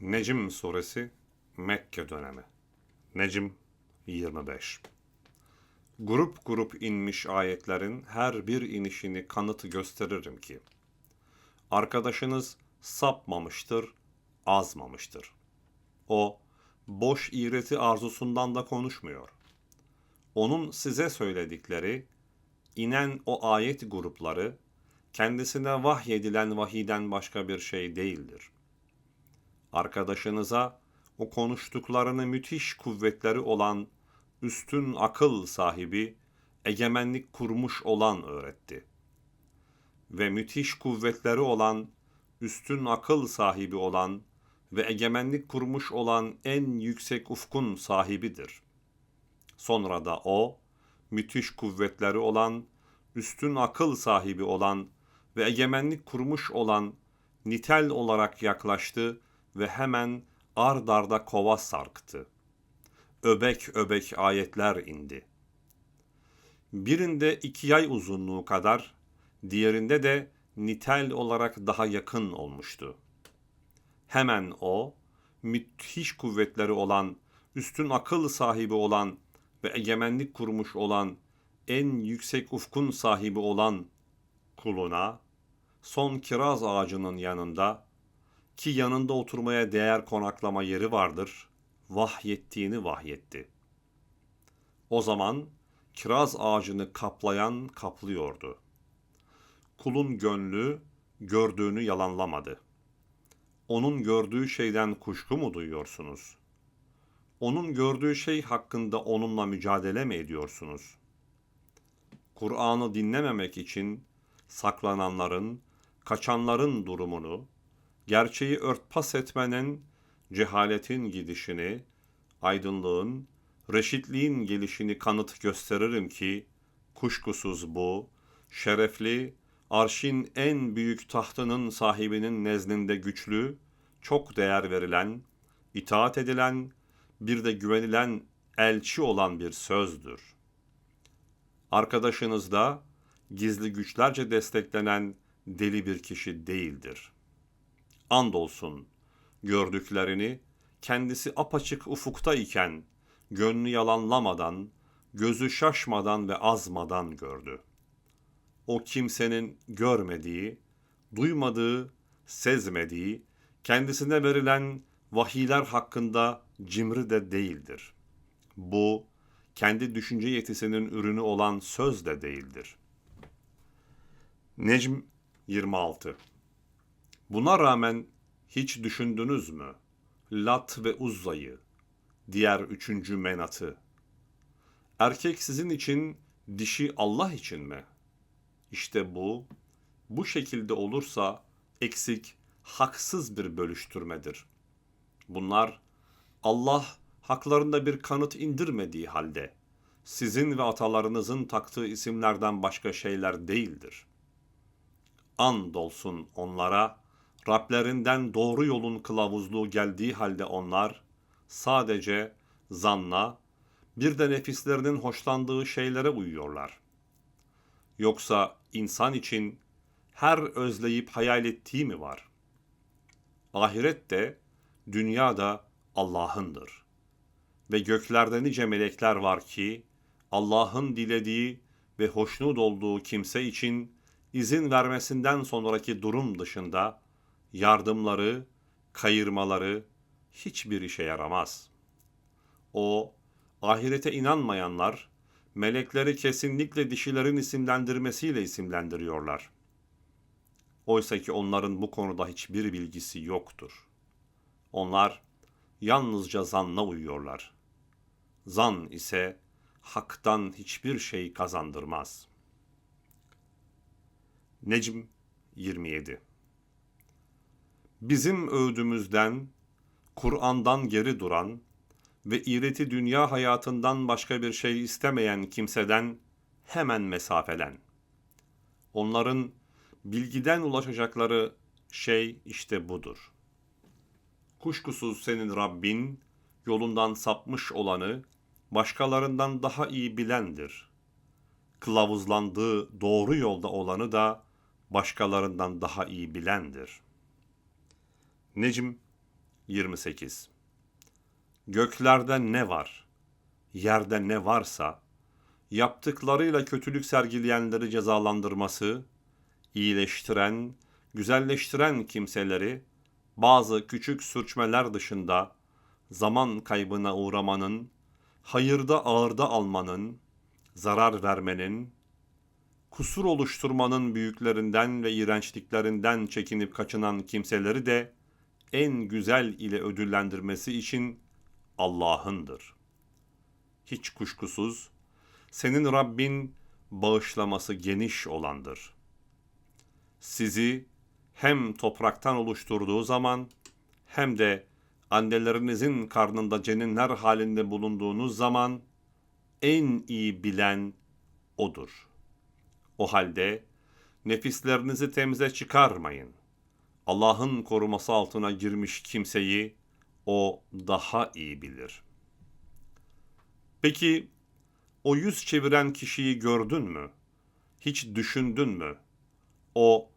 Necm suresi Mekke dönemi. Necm 25. Grup grup inmiş ayetlerin her bir inişini kanıtı gösteririm ki arkadaşınız sapmamıştır, azmamıştır. O boş iğreti arzusundan da konuşmuyor. Onun size söyledikleri inen o ayet grupları kendisine vahyedilen vahiden başka bir şey değildir. Arkadaşınıza o konuştuklarını müthiş kuvvetleri olan üstün akıl sahibi, egemenlik kurmuş olan öğretti. Ve müthiş kuvvetleri olan, üstün akıl sahibi olan ve egemenlik kurmuş olan en yüksek ufkun sahibidir. Sonra da o, müthiş kuvvetleri olan, üstün akıl sahibi olan ve egemenlik kurmuş olan nitel olarak yaklaştı ve hemen ard arda kova sarktı. Öbek öbek ayetler indi. Birinde iki yay uzunluğu kadar, diğerinde de nitel olarak daha yakın olmuştu. Hemen o, müthiş kuvvetleri olan, üstün akıl sahibi olan ve egemenlik kurmuş olan, en yüksek ufkun sahibi olan kuluna, son kiraz ağacının yanında ki yanında oturmaya değer konaklama yeri vardır, vahyettiğini vahyetti. O zaman kiraz ağacını kaplayan kaplıyordu. Kulun gönlü gördüğünü yalanlamadı. Onun gördüğü şeyden kuşku mu duyuyorsunuz? Onun gördüğü şey hakkında onunla mücadele mi ediyorsunuz? Kur'an'ı dinlememek için saklananların, kaçanların durumunu, gerçeği örtbas etmenin, cehaletin gidişini, aydınlığın, reşitliğin gelişini kanıt gösteririm ki, kuşkusuz bu, şerefli, arşin en büyük tahtının sahibinin nezdinde güçlü, çok değer verilen, itaat edilen, bir de güvenilen elçi olan bir sözdür. Arkadaşınız da gizli güçlerce desteklenen deli bir kişi değildir.'' Andolsun gördüklerini kendisi apaçık ufukta iken gönlü yalanlamadan, gözü şaşmadan ve azmadan gördü. O kimsenin görmediği, duymadığı, sezmediği, kendisine verilen vahiyler hakkında cimri de değildir. Bu, kendi düşünce yetisinin ürünü olan söz de değildir. Necm 26 Buna rağmen hiç düşündünüz mü? Lat ve Uzza'yı, diğer üçüncü menatı. Erkek sizin için, dişi Allah için mi? İşte bu, bu şekilde olursa eksik, haksız bir bölüştürmedir. Bunlar Allah haklarında bir kanıt indirmediği halde sizin ve atalarınızın taktığı isimlerden başka şeyler değildir. Andolsun onlara Rablerinden doğru yolun kılavuzluğu geldiği halde onlar sadece zanna, bir de nefislerinin hoşlandığı şeylere uyuyorlar. Yoksa insan için her özleyip hayal ettiği mi var? Ahiret de, dünya da Allah'ındır. Ve göklerde nice melekler var ki, Allah'ın dilediği ve hoşnut olduğu kimse için izin vermesinden sonraki durum dışında yardımları, kayırmaları hiçbir işe yaramaz. O, ahirete inanmayanlar, melekleri kesinlikle dişilerin isimlendirmesiyle isimlendiriyorlar. Oysa ki onların bu konuda hiçbir bilgisi yoktur. Onlar yalnızca zanna uyuyorlar. Zan ise haktan hiçbir şey kazandırmaz. Necm 27 bizim öğüdümüzden, Kur'an'dan geri duran ve iğreti dünya hayatından başka bir şey istemeyen kimseden hemen mesafelen. Onların bilgiden ulaşacakları şey işte budur. Kuşkusuz senin Rabbin yolundan sapmış olanı başkalarından daha iyi bilendir. Kılavuzlandığı doğru yolda olanı da başkalarından daha iyi bilendir.'' Necm 28 Göklerde ne var, yerde ne varsa, yaptıklarıyla kötülük sergileyenleri cezalandırması, iyileştiren, güzelleştiren kimseleri bazı küçük sürçmeler dışında zaman kaybına uğramanın, hayırda ağırda almanın, zarar vermenin, kusur oluşturmanın büyüklerinden ve iğrençliklerinden çekinip kaçınan kimseleri de en güzel ile ödüllendirmesi için Allah'ındır. Hiç kuşkusuz senin Rabbin bağışlaması geniş olandır. Sizi hem topraktan oluşturduğu zaman hem de annelerinizin karnında ceninler halinde bulunduğunuz zaman en iyi bilen odur. O halde nefislerinizi temize çıkarmayın. Allah'ın koruması altına girmiş kimseyi o daha iyi bilir. Peki o yüz çeviren kişiyi gördün mü? Hiç düşündün mü? O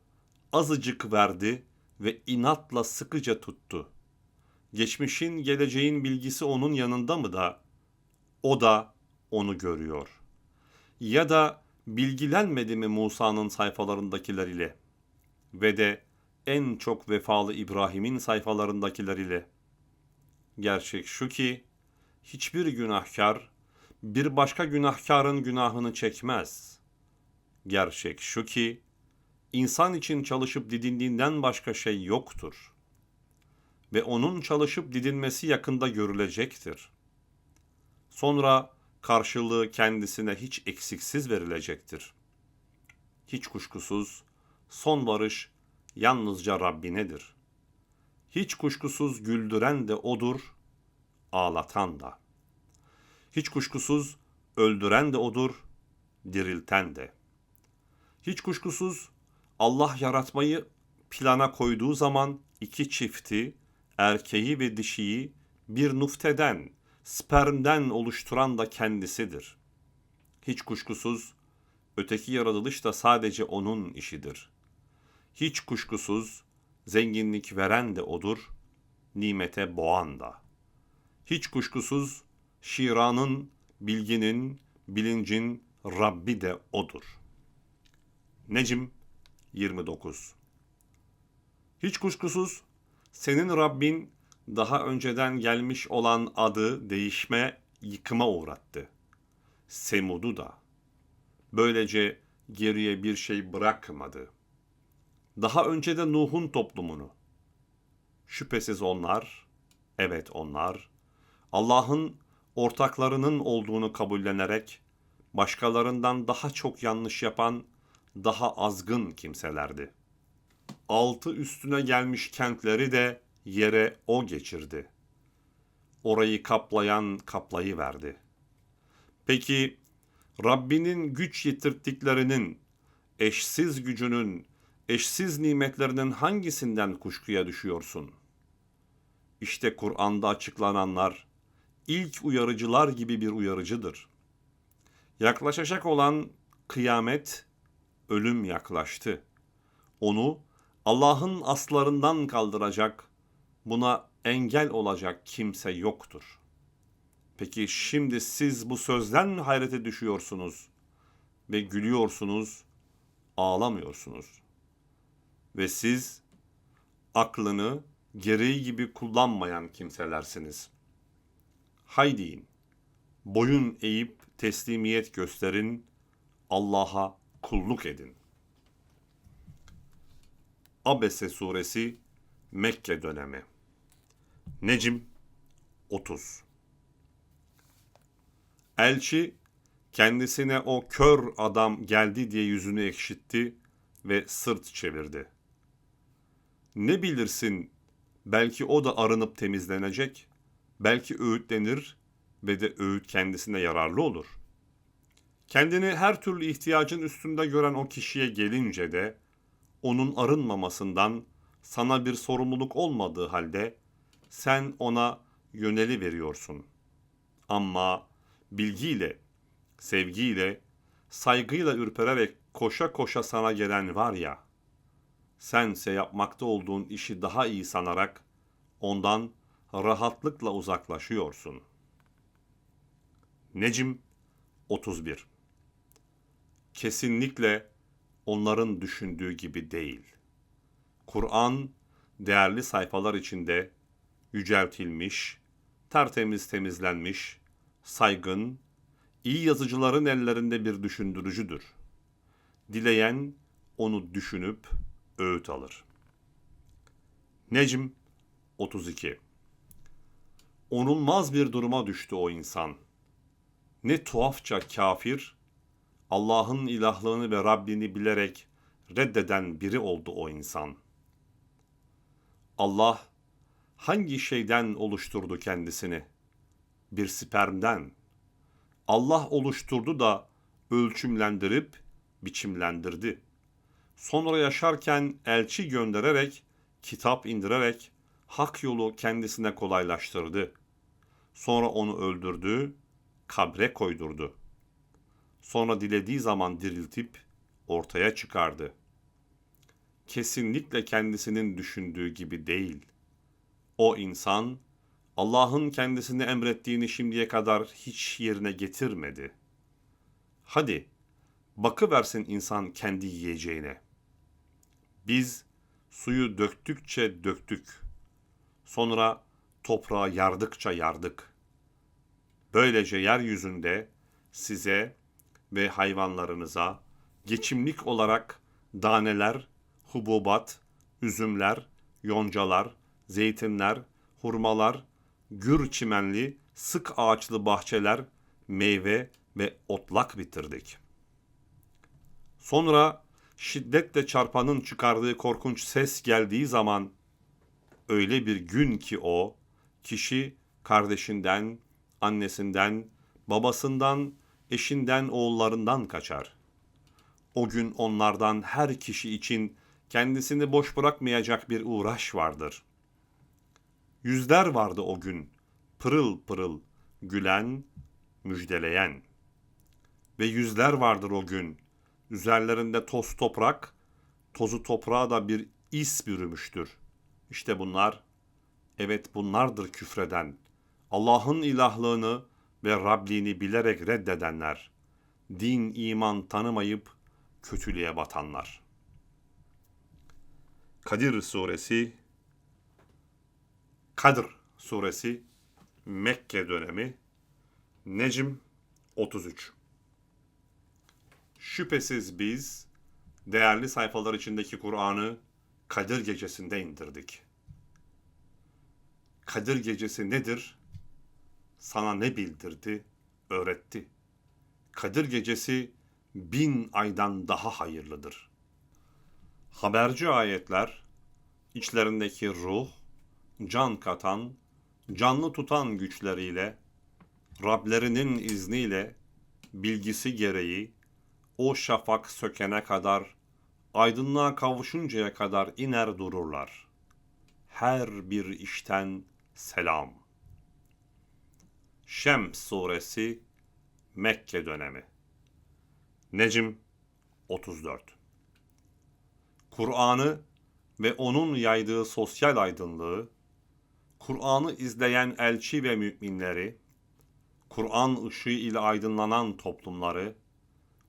azıcık verdi ve inatla sıkıca tuttu. Geçmişin, geleceğin bilgisi onun yanında mı da o da onu görüyor. Ya da bilgilenmedi mi Musa'nın sayfalarındakiler ile ve de en çok vefalı İbrahim'in sayfalarındakiler ile. Gerçek şu ki hiçbir günahkar bir başka günahkarın günahını çekmez. Gerçek şu ki insan için çalışıp didindiğinden başka şey yoktur. Ve onun çalışıp didinmesi yakında görülecektir. Sonra karşılığı kendisine hiç eksiksiz verilecektir. Hiç kuşkusuz son varış yalnızca Rabbinedir. Hiç kuşkusuz güldüren de odur, ağlatan da. Hiç kuşkusuz öldüren de odur, dirilten de. Hiç kuşkusuz Allah yaratmayı plana koyduğu zaman iki çifti, erkeği ve dişiyi bir nufteden, spermden oluşturan da kendisidir. Hiç kuşkusuz öteki yaratılış da sadece onun işidir. Hiç kuşkusuz zenginlik veren de odur, nimete boğan da. Hiç kuşkusuz şiranın, bilginin, bilincin Rabbi de odur. Necim 29 Hiç kuşkusuz senin Rabbin daha önceden gelmiş olan adı değişme, yıkıma uğrattı. Semud'u da. Böylece geriye bir şey bırakmadı. Daha önce de Nuh'un toplumunu. Şüphesiz onlar, evet onlar, Allah'ın ortaklarının olduğunu kabullenerek başkalarından daha çok yanlış yapan, daha azgın kimselerdi. Altı üstüne gelmiş kentleri de yere o geçirdi. Orayı kaplayan kaplayı verdi. Peki Rabbinin güç yitirttiklerinin, eşsiz gücünün, eşsiz nimetlerinin hangisinden kuşkuya düşüyorsun? İşte Kur'an'da açıklananlar ilk uyarıcılar gibi bir uyarıcıdır. Yaklaşacak olan kıyamet, ölüm yaklaştı. Onu Allah'ın aslarından kaldıracak, buna engel olacak kimse yoktur. Peki şimdi siz bu sözden hayrete düşüyorsunuz ve gülüyorsunuz, ağlamıyorsunuz? Ve siz aklını gereği gibi kullanmayan kimselersiniz. Haydi boyun eğip teslimiyet gösterin, Allah'a kulluk edin. Abese suresi Mekke dönemi. Necim 30 Elçi kendisine o kör adam geldi diye yüzünü ekşitti ve sırt çevirdi. Ne bilirsin belki o da arınıp temizlenecek, belki öğütlenir ve de öğüt kendisine yararlı olur. Kendini her türlü ihtiyacın üstünde gören o kişiye gelince de onun arınmamasından sana bir sorumluluk olmadığı halde sen ona yöneli veriyorsun. Ama bilgiyle, sevgiyle, saygıyla ürpererek koşa koşa sana gelen var ya, sense yapmakta olduğun işi daha iyi sanarak ondan rahatlıkla uzaklaşıyorsun. Necm 31 Kesinlikle onların düşündüğü gibi değil. Kur'an değerli sayfalar içinde yüceltilmiş, tertemiz temizlenmiş, saygın, iyi yazıcıların ellerinde bir düşündürücüdür. Dileyen onu düşünüp öğüt alır. Necm 32 Onulmaz bir duruma düştü o insan. Ne tuhafça kafir, Allah'ın ilahlığını ve Rabbini bilerek reddeden biri oldu o insan. Allah hangi şeyden oluşturdu kendisini? Bir spermden. Allah oluşturdu da ölçümlendirip biçimlendirdi. Sonra yaşarken elçi göndererek, kitap indirerek hak yolu kendisine kolaylaştırdı. Sonra onu öldürdü, kabre koydurdu. Sonra dilediği zaman diriltip ortaya çıkardı. Kesinlikle kendisinin düşündüğü gibi değil. O insan Allah'ın kendisine emrettiğini şimdiye kadar hiç yerine getirmedi. Hadi bakıversin insan kendi yiyeceğine. Biz suyu döktükçe döktük. Sonra toprağa yardıkça yardık. Böylece yeryüzünde size ve hayvanlarınıza geçimlik olarak daneler, hububat, üzümler, yoncalar, zeytinler, hurmalar, gür çimenli, sık ağaçlı bahçeler, meyve ve otlak bitirdik. Sonra şiddetle çarpanın çıkardığı korkunç ses geldiği zaman öyle bir gün ki o kişi kardeşinden, annesinden, babasından, eşinden, oğullarından kaçar. O gün onlardan her kişi için kendisini boş bırakmayacak bir uğraş vardır. Yüzler vardı o gün, pırıl pırıl, gülen, müjdeleyen. Ve yüzler vardır o gün, üzerlerinde toz toprak, tozu toprağa da bir is bürümüştür. İşte bunlar, evet bunlardır küfreden, Allah'ın ilahlığını ve Rabliğini bilerek reddedenler, din iman tanımayıp kötülüğe batanlar. Kadir Suresi Kadr Suresi Mekke dönemi Necm 33 Şüphesiz biz değerli sayfalar içindeki Kur'an'ı Kadir gecesinde indirdik. Kadir gecesi nedir? Sana ne bildirdi, öğretti. Kadir gecesi bin aydan daha hayırlıdır. Haberci ayetler, içlerindeki ruh, can katan, canlı tutan güçleriyle, Rablerinin izniyle, bilgisi gereği, o şafak sökene kadar, aydınlığa kavuşuncaya kadar iner dururlar. Her bir işten selam. Şems suresi Mekke dönemi Necm 34 Kur'an'ı ve onun yaydığı sosyal aydınlığı, Kur'an'ı izleyen elçi ve müminleri, Kur'an ışığı ile aydınlanan toplumları,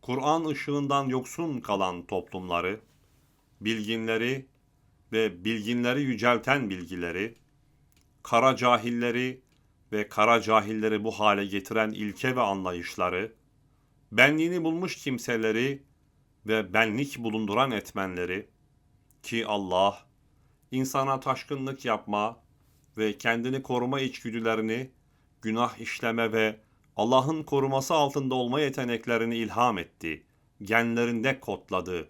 Kur'an ışığından yoksun kalan toplumları, bilginleri ve bilginleri yücelten bilgileri, kara cahilleri ve kara cahilleri bu hale getiren ilke ve anlayışları, benliğini bulmuş kimseleri ve benlik bulunduran etmenleri ki Allah insana taşkınlık yapma ve kendini koruma içgüdülerini günah işleme ve Allah'ın koruması altında olma yeteneklerini ilham etti, genlerinde kodladı.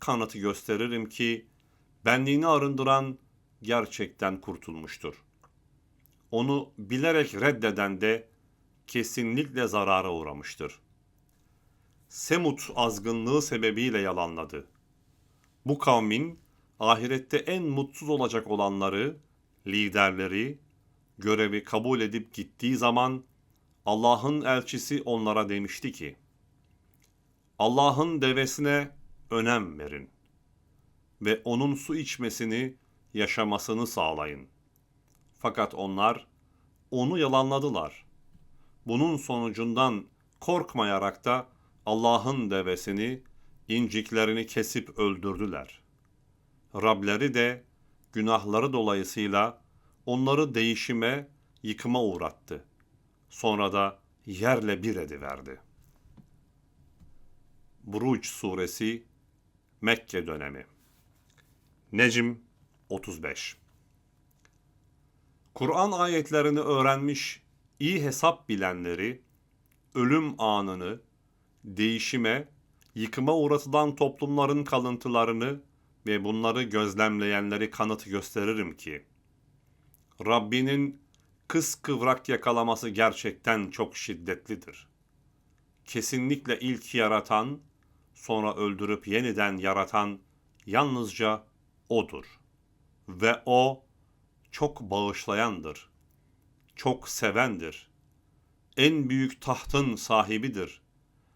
Kanıtı gösteririm ki benliğini arındıran gerçekten kurtulmuştur. Onu bilerek reddeden de kesinlikle zarara uğramıştır. Semut azgınlığı sebebiyle yalanladı. Bu kavmin ahirette en mutsuz olacak olanları, liderleri, görevi kabul edip gittiği zaman Allah'ın elçisi onlara demişti ki, Allah'ın devesine önem verin ve onun su içmesini, yaşamasını sağlayın. Fakat onlar onu yalanladılar. Bunun sonucundan korkmayarak da Allah'ın devesini, inciklerini kesip öldürdüler. Rableri de günahları dolayısıyla onları değişime, yıkıma uğrattı. Sonra da yerle bir ediverdi. Buruç suresi Mekke dönemi Necm 35 Kur'an ayetlerini öğrenmiş, iyi hesap bilenleri, ölüm anını, değişime, yıkıma uğratılan toplumların kalıntılarını ve bunları gözlemleyenleri kanıt gösteririm ki, Rabbinin kıskıvrak yakalaması gerçekten çok şiddetlidir. Kesinlikle ilk yaratan, sonra öldürüp yeniden yaratan yalnızca O'dur. Ve O çok bağışlayandır. Çok sevendir. En büyük tahtın sahibidir.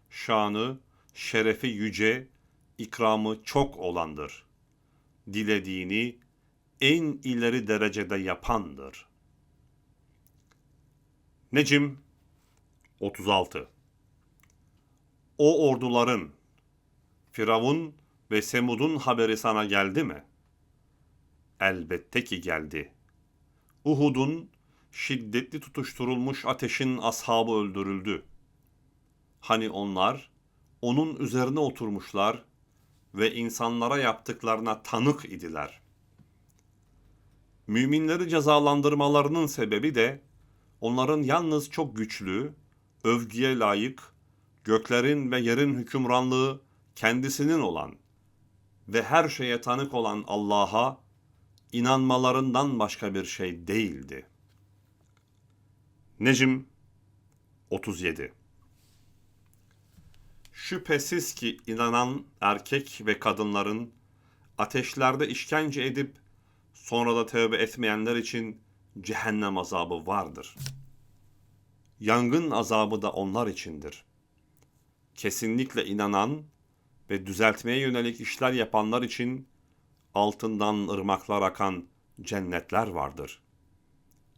Şanı, şerefi yüce, ikramı çok olandır. Dilediğini en ileri derecede yapandır. Necim 36 O orduların Firavun ve Semud'un haberi sana geldi mi? Elbette ki geldi. Uhud'un şiddetli tutuşturulmuş ateşin ashabı öldürüldü. Hani onlar onun üzerine oturmuşlar ve insanlara yaptıklarına tanık idiler. Müminleri cezalandırmalarının sebebi de onların yalnız çok güçlü, övgüye layık, göklerin ve yerin hükümranlığı kendisinin olan ve her şeye tanık olan Allah'a inanmalarından başka bir şey değildi. Necm 37 Şüphesiz ki inanan erkek ve kadınların ateşlerde işkence edip sonra da tövbe etmeyenler için cehennem azabı vardır. Yangın azabı da onlar içindir. Kesinlikle inanan ve düzeltmeye yönelik işler yapanlar için altından ırmaklar akan cennetler vardır.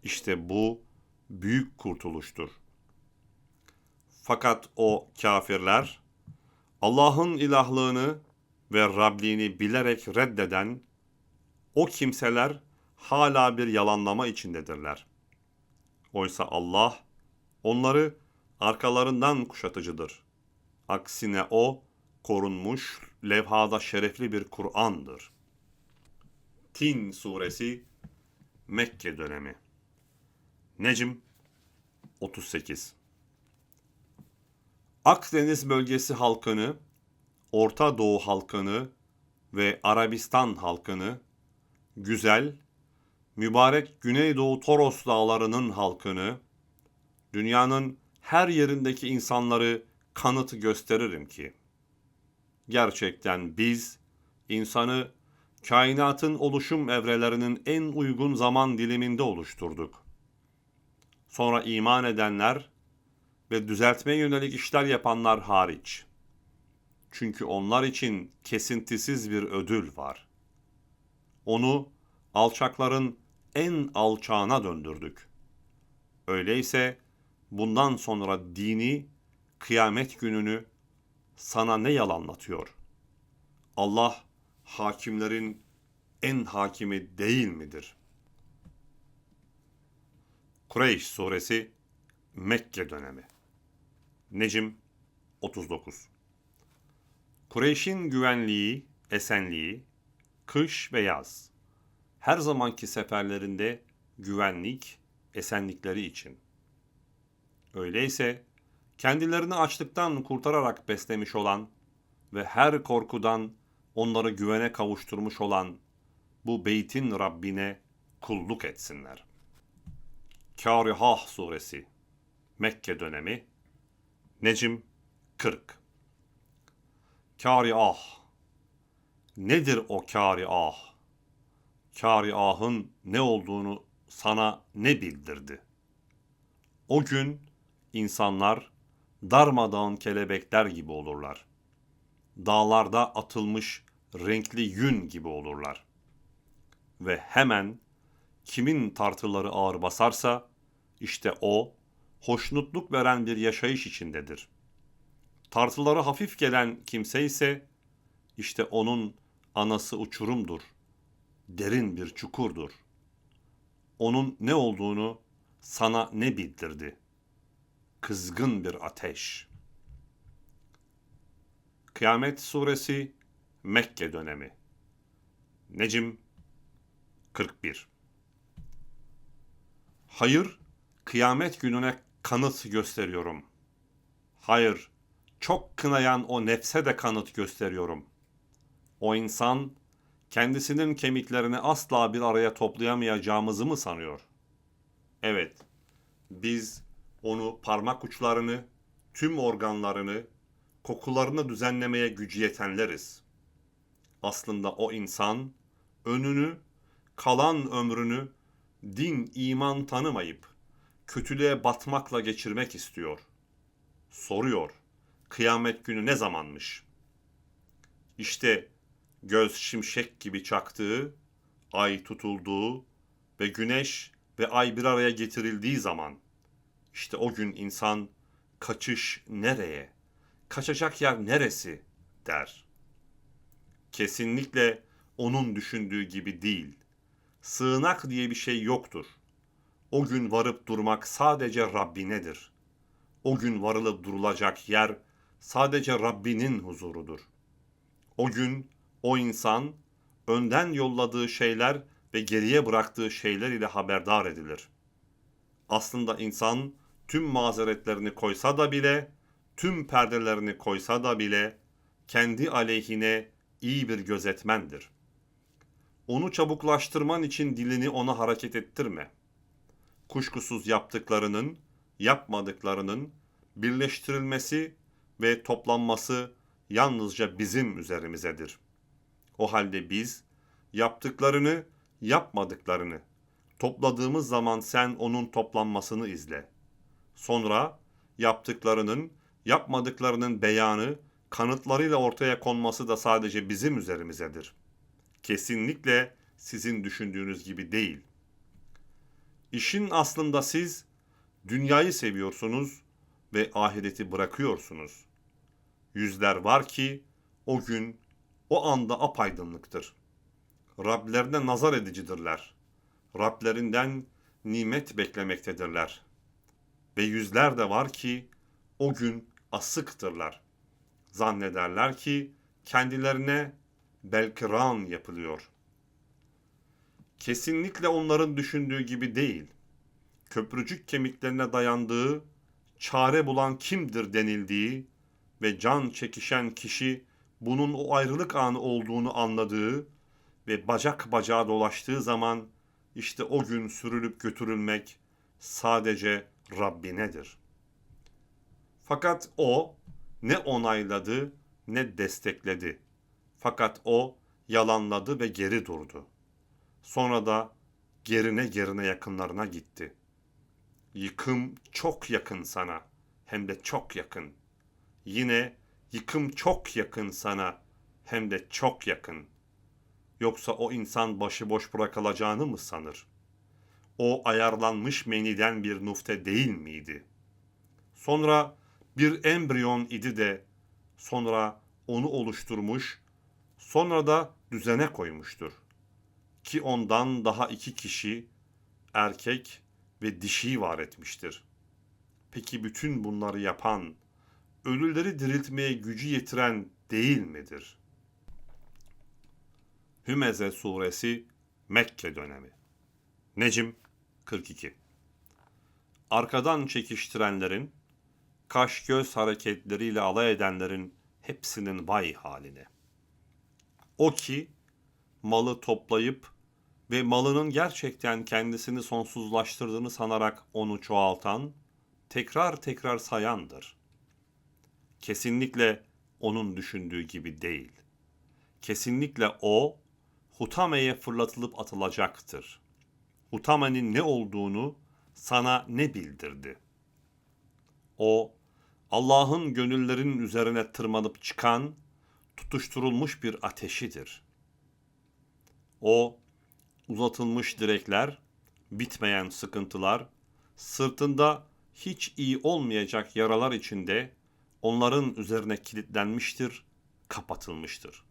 İşte bu büyük kurtuluştur. Fakat o kafirler Allah'ın ilahlığını ve Rabliğini bilerek reddeden o kimseler hala bir yalanlama içindedirler. Oysa Allah onları arkalarından kuşatıcıdır. Aksine o korunmuş, levhada şerefli bir Kur'an'dır. Tin suresi Mekke dönemi Necm 38 Akdeniz bölgesi halkını, Orta Doğu halkını ve Arabistan halkını, güzel, mübarek Güneydoğu Toros dağlarının halkını, dünyanın her yerindeki insanları kanıtı gösteririm ki, gerçekten biz, insanı kainatın oluşum evrelerinin en uygun zaman diliminde oluşturduk. Sonra iman edenler ve düzeltmeye yönelik işler yapanlar hariç. Çünkü onlar için kesintisiz bir ödül var. Onu alçakların en alçağına döndürdük. Öyleyse bundan sonra dini, kıyamet gününü sana ne yalanlatıyor? Allah hakimlerin en hakimi değil midir? Kureyş suresi Mekke dönemi Necim 39 Kureyş'in güvenliği, esenliği, kış ve yaz. Her zamanki seferlerinde güvenlik, esenlikleri için. Öyleyse kendilerini açlıktan kurtararak beslemiş olan ve her korkudan onları güvene kavuşturmuş olan bu beytin Rabbine kulluk etsinler. Kârihah suresi Mekke dönemi Necim 40 Kâriah Nedir o kâriah? Kâriahın ne olduğunu sana ne bildirdi? O gün insanlar darmadağın kelebekler gibi olurlar. Dağlarda atılmış renkli yün gibi olurlar. Ve hemen kimin tartıları ağır basarsa işte o hoşnutluk veren bir yaşayış içindedir. Tartıları hafif gelen kimse ise işte onun anası uçurumdur. Derin bir çukurdur. Onun ne olduğunu sana ne bildirdi? Kızgın bir ateş. Kıyamet Suresi Mekke dönemi. Necim 41 Hayır, kıyamet gününe kanıt gösteriyorum. Hayır, çok kınayan o nefse de kanıt gösteriyorum. O insan, kendisinin kemiklerini asla bir araya toplayamayacağımızı mı sanıyor? Evet, biz onu parmak uçlarını, tüm organlarını, kokularını düzenlemeye gücü yetenleriz. Aslında o insan, önünü, kalan ömrünü din, iman tanımayıp kötülüğe batmakla geçirmek istiyor. Soruyor, kıyamet günü ne zamanmış? İşte göz şimşek gibi çaktığı, ay tutulduğu ve güneş ve ay bir araya getirildiği zaman, işte o gün insan kaçış nereye, kaçacak yer neresi der. Kesinlikle onun düşündüğü gibi değil.'' sığınak diye bir şey yoktur. O gün varıp durmak sadece Rabbinedir. O gün varılıp durulacak yer sadece Rabbinin huzurudur. O gün o insan önden yolladığı şeyler ve geriye bıraktığı şeyler ile haberdar edilir. Aslında insan tüm mazeretlerini koysa da bile, tüm perdelerini koysa da bile kendi aleyhine iyi bir gözetmendir. Onu çabuklaştırman için dilini ona hareket ettirme. Kuşkusuz yaptıklarının, yapmadıklarının birleştirilmesi ve toplanması yalnızca bizim üzerimizedir. O halde biz yaptıklarını, yapmadıklarını topladığımız zaman sen onun toplanmasını izle. Sonra yaptıklarının, yapmadıklarının beyanı, kanıtlarıyla ortaya konması da sadece bizim üzerimizedir.'' kesinlikle sizin düşündüğünüz gibi değil. İşin aslında siz dünyayı seviyorsunuz ve ahireti bırakıyorsunuz. Yüzler var ki o gün o anda apaydınlıktır. Rablerine nazar edicidirler. Rablerinden nimet beklemektedirler. Ve yüzler de var ki o gün asıktırlar. Zannederler ki kendilerine belkıran yapılıyor. Kesinlikle onların düşündüğü gibi değil. Köprücük kemiklerine dayandığı, çare bulan kimdir denildiği ve can çekişen kişi bunun o ayrılık anı olduğunu anladığı ve bacak bacağa dolaştığı zaman işte o gün sürülüp götürülmek sadece Rabbinedir. Fakat o ne onayladı ne destekledi. Fakat o yalanladı ve geri durdu. Sonra da gerine gerine yakınlarına gitti. Yıkım çok yakın sana, hem de çok yakın. Yine yıkım çok yakın sana, hem de çok yakın. Yoksa o insan başıboş bırakılacağını mı sanır? O ayarlanmış meniden bir nufte değil miydi? Sonra bir embriyon idi de sonra onu oluşturmuş Sonra da düzene koymuştur. Ki ondan daha iki kişi erkek ve dişi var etmiştir. Peki bütün bunları yapan, ölüleri diriltmeye gücü yetiren değil midir? Hümeze suresi Mekke dönemi. Necim 42 Arkadan çekiştirenlerin, kaş göz hareketleriyle alay edenlerin hepsinin vay haline. O ki malı toplayıp ve malının gerçekten kendisini sonsuzlaştırdığını sanarak onu çoğaltan, tekrar tekrar sayandır. Kesinlikle onun düşündüğü gibi değil. Kesinlikle o, Hutame'ye fırlatılıp atılacaktır. Hutame'nin ne olduğunu sana ne bildirdi? O, Allah'ın gönüllerin üzerine tırmanıp çıkan tutuşturulmuş bir ateşidir. O uzatılmış direkler bitmeyen sıkıntılar, sırtında hiç iyi olmayacak yaralar içinde onların üzerine kilitlenmiştir, kapatılmıştır.